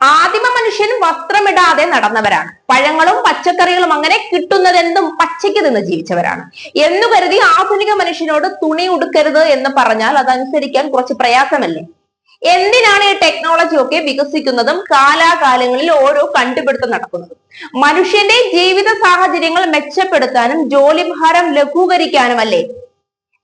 ആദിമ മനുഷ്യൻ വസ്ത്രമിടാതെ നടന്നവരാണ്. പഴങ്ങളും പച്ചക്കറികളും അങ്ങനെ കിട്ടുന്നതെന്തും പച്ചയ്ക്ക് നിന്ന് ജീവിച്ചവരാണ്. എന്നു കരുതി ആധുനിക മനുഷ്യനോട് തുണി ഉടുക്കരുത് എന്ന് പറഞ്ഞാൽ അതനുസരിക്കാൻ കുറച്ച് പ്രയാസമല്ലേ? എന്തിനാണ് ഈ ടെക്നോളജി ഒക്കെ വികസിക്കുന്നതും കാലാകാലങ്ങളിൽ ഓരോ കണ്ടുപിടുത്തം നടക്കുന്നതും? മനുഷ്യന്റെ ജീവിത സാഹചര്യങ്ങൾ മെച്ചപ്പെടുത്താനും ജോലിഭാരം ലഘൂകരിക്കാനും അല്ലേ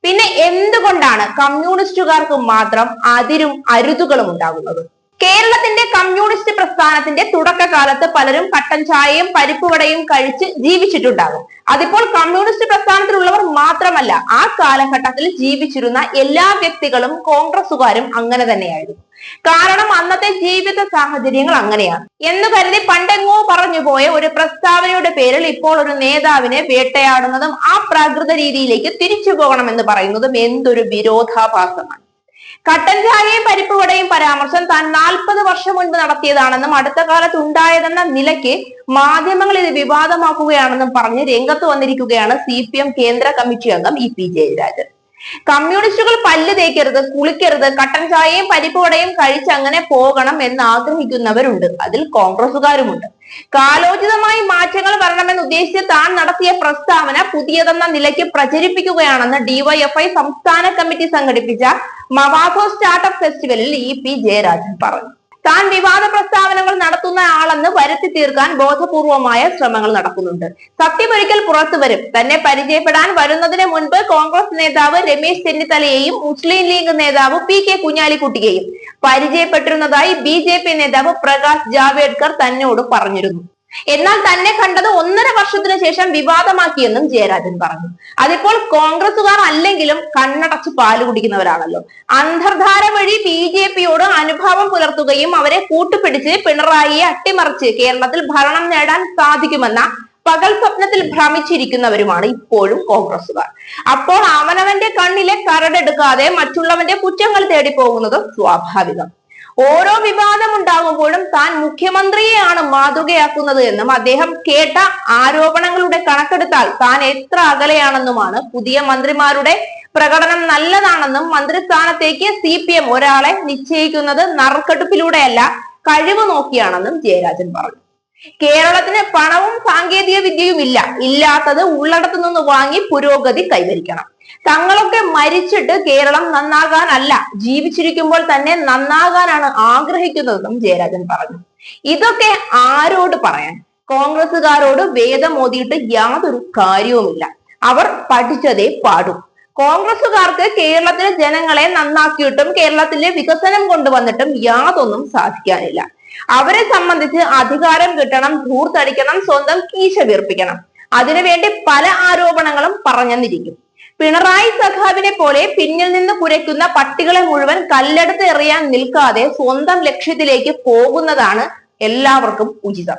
പിന്നെ എന്തുകൊണ്ടാണ് കമ്മ്യൂണിസ്റ്റുകാർക്ക് മാത്രം അതിരും അരുതുകളും ഉണ്ടാകുന്നത്? കേരളത്തിന്റെ കമ്മ്യൂണിസ്റ്റ് പ്രസ്ഥാനത്തിന്റെ തുടക്കകാലത്ത് പലരും കട്ടൻ ചായയും പരിപ്പുവടയും കഴിച്ച് ജീവിച്ചിട്ടുണ്ടാകും. അതിപ്പോൾ കമ്മ്യൂണിസ്റ്റ് പ്രസ്ഥാനത്തിലുള്ളവർ മാത്രമല്ല ആ കാലഘട്ടത്തിൽ ജീവിച്ചിരുന്ന എല്ലാ വ്യക്തികളും കോൺഗ്രസുകാരും അങ്ങനെ തന്നെയായിരുന്നു. കാരണം അന്നത്തെ ജീവിത സാഹചര്യങ്ങൾ അങ്ങനെയാണ്. എന്ന് കരുതി പണ്ടെങ്ങോ പറഞ്ഞു പോയ ഒരു പ്രസ്താവനയുടെ പേരിൽ ഇപ്പോൾ ഒരു നേതാവിനെ വേട്ടയാടുന്നതും ആ പ്രാകൃത രീതിയിലേക്ക് തിരിച്ചു പോകണമെന്ന് പറയുന്നതും എന്തൊരു വിരോധാഭാസമാണ്. കട്ടൻ ചായയും പരിപ്പ് വടയും പരാമർശം താൻ നാൽപ്പത് വർഷം മുൻപ് നടത്തിയതാണെന്നും അടുത്ത കാലത്ത് ഉണ്ടായതെന്ന നിലയ്ക്ക് മാധ്യമങ്ങൾ ഇത് വിവാദമാക്കുകയാണെന്നും പറഞ്ഞ് രംഗത്ത് വന്നിരിക്കുകയാണ് സി കേന്ദ്ര കമ്മിറ്റി അംഗം ഇ പി ജയരാജൻ. കമ്മ്യൂണിസ്റ്റുകൾ പല്ല് തേക്കരുത് കുളിക്കരുത് കട്ടൻ ചായയും പരിപ്പുവടയും കഴിച്ച് അങ്ങനെ പോകണം എന്ന് ആഗ്രഹിക്കുന്നവരുണ്ട്. അതിൽ കോൺഗ്രസുകാരുമുണ്ട് കാലോചിതമായി മാറ്റങ്ങൾ വരണമെന്ന് ഉദ്ദേശിച്ച് താൻ നടത്തിയ പ്രസ്താവന പുതിയതെന്ന നിലയ്ക്ക് പ്രചരിപ്പിക്കുകയാണെന്ന് ഡിവൈഎഫ്ഐ സംസ്ഥാന കമ്മിറ്റി സംഘടിപ്പിച്ച മവാസോ സ്റ്റാർട്ടപ്പ് ഫെസ്റ്റിവലിൽ ഇ പി ജയരാജൻ പറഞ്ഞു. താൻ വിവാദ പ്രസ്താവനകൾ നടത്തുന്ന ആളെന്ന് വരുത്തി തീർക്കാൻ ബോധപൂർവമായ ശ്രമങ്ങൾ നടക്കുന്നുണ്ട്. സത്യമൊരിക്കൽ പുറത്തു വരും. തന്നെ പരിചയപ്പെടാൻ വരുന്നതിന് മുൻപ് കോൺഗ്രസ് നേതാവ് രമേശ് ചെന്നിത്തലയെയും മുസ്ലിം ലീഗ് നേതാവ് പി കെ കുഞ്ഞാലിക്കുട്ടിയെയും പരിചയപ്പെട്ടിരുന്നതായി ബി നേതാവ് പ്രകാശ് ജാവേദ്കർ തന്നോട് പറഞ്ഞിരുന്നു. എന്നാൽ തന്നെ കണ്ടത് ഒന്നര വർഷത്തിനു ശേഷം വിവാദമാക്കിയെന്നും ജയരാജൻ പറഞ്ഞു. അതിപ്പോൾ കോൺഗ്രസുകാർ അല്ലെങ്കിലും കണ്ണടച്ച് പാൽ കുടിക്കുന്നവരാണല്ലോ. അന്തർധാര വഴി ബി ജെ പിയോട് അനുഭാവം പുലർത്തുകയും അവരെ കൂട്ടുപിടിച്ച് പിണറായിയെ അട്ടിമറിച്ച് കേരളത്തിൽ ഭരണം നേടാൻ സാധിക്കുമെന്ന പകൽ സ്വപ്നത്തിൽ ഭ്രമിച്ചിരിക്കുന്നവരുമാണ് ഇപ്പോഴും കോൺഗ്രസുകാർ അപ്പോൾ അവനവന്റെ കണ്ണിലെ കരടെടുക്കാതെ മറ്റുള്ളവന്റെ കുറ്റങ്ങൾ തേടി പോകുന്നതും സ്വാഭാവികം. ഓരോ വിവാദം ഉണ്ടാകുമ്പോഴും താൻ മുഖ്യമന്ത്രിയെയാണ് മാതൃകയാക്കുന്നത് എന്നും അദ്ദേഹം കേട്ട ആരോപണങ്ങളുടെ കണക്കെടുത്താൽ താൻ എത്ര അകലെയാണെന്നുമാണ് പുതിയ മന്ത്രിമാരുടെ പ്രകടനം നല്ലതാണെന്നും മന്ത്രിസ്ഥാനത്തേക്ക് സി പി എം ഒരാളെ നിശ്ചയിക്കുന്നത് നറുക്കെടുപ്പിലൂടെയല്ല കഴിവ് നോക്കിയാണെന്നും ജയരാജൻ പറഞ്ഞു. കേരളത്തിന് പണവും സാങ്കേതിക വിദ്യയും ഇല്ല. ഇല്ലാത്തത് ഉള്ളിടത്തു നിന്ന് വാങ്ങി പുരോഗതി കൈവരിക്കണം. തങ്ങളൊക്കെ മരിച്ചിട്ട് കേരളം നന്നാകാനല്ല ജീവിച്ചിരിക്കുമ്പോൾ തന്നെ നന്നാകാനാണ് ആഗ്രഹിക്കുന്നതെന്നും ജയരാജൻ പറഞ്ഞു. ഇതൊക്കെ ആരോട് പറയാൻ? കോൺഗ്രസുകാരോട് വേദം ഓതിയിട്ട് യാതൊരു കാര്യവുമില്ല. അവർ പഠിച്ചതേ പാടും. കോൺഗ്രസുകാർക്ക് കേരളത്തിലെ ജനങ്ങളെ നന്നാക്കിയിട്ടും കേരളത്തിലെ വികസനം കൊണ്ടുവന്നിട്ടും യാതൊന്നും സാധിക്കാനില്ല. അവരെ സംബന്ധിച്ച് അധികാരം കിട്ടണം ധൂർത്തടിക്കണം സ്വന്തം കീശ വീർപ്പിക്കണം. അതിനുവേണ്ടി പല ആരോപണങ്ങളും പറഞ്ഞെന്നിരിക്കും പിണറായി സഖാവിനെ പോലെ പിന്നിൽ നിന്ന് കുരയ്ക്കുന്ന പട്ടികളെ മുഴുവൻ കല്ലെടുത്ത് എറിയാൻ നിൽക്കാതെ സ്വന്തം ലക്ഷ്യത്തിലേക്ക് പോകുന്നതാണ് എല്ലാവർക്കും ഉചിതം.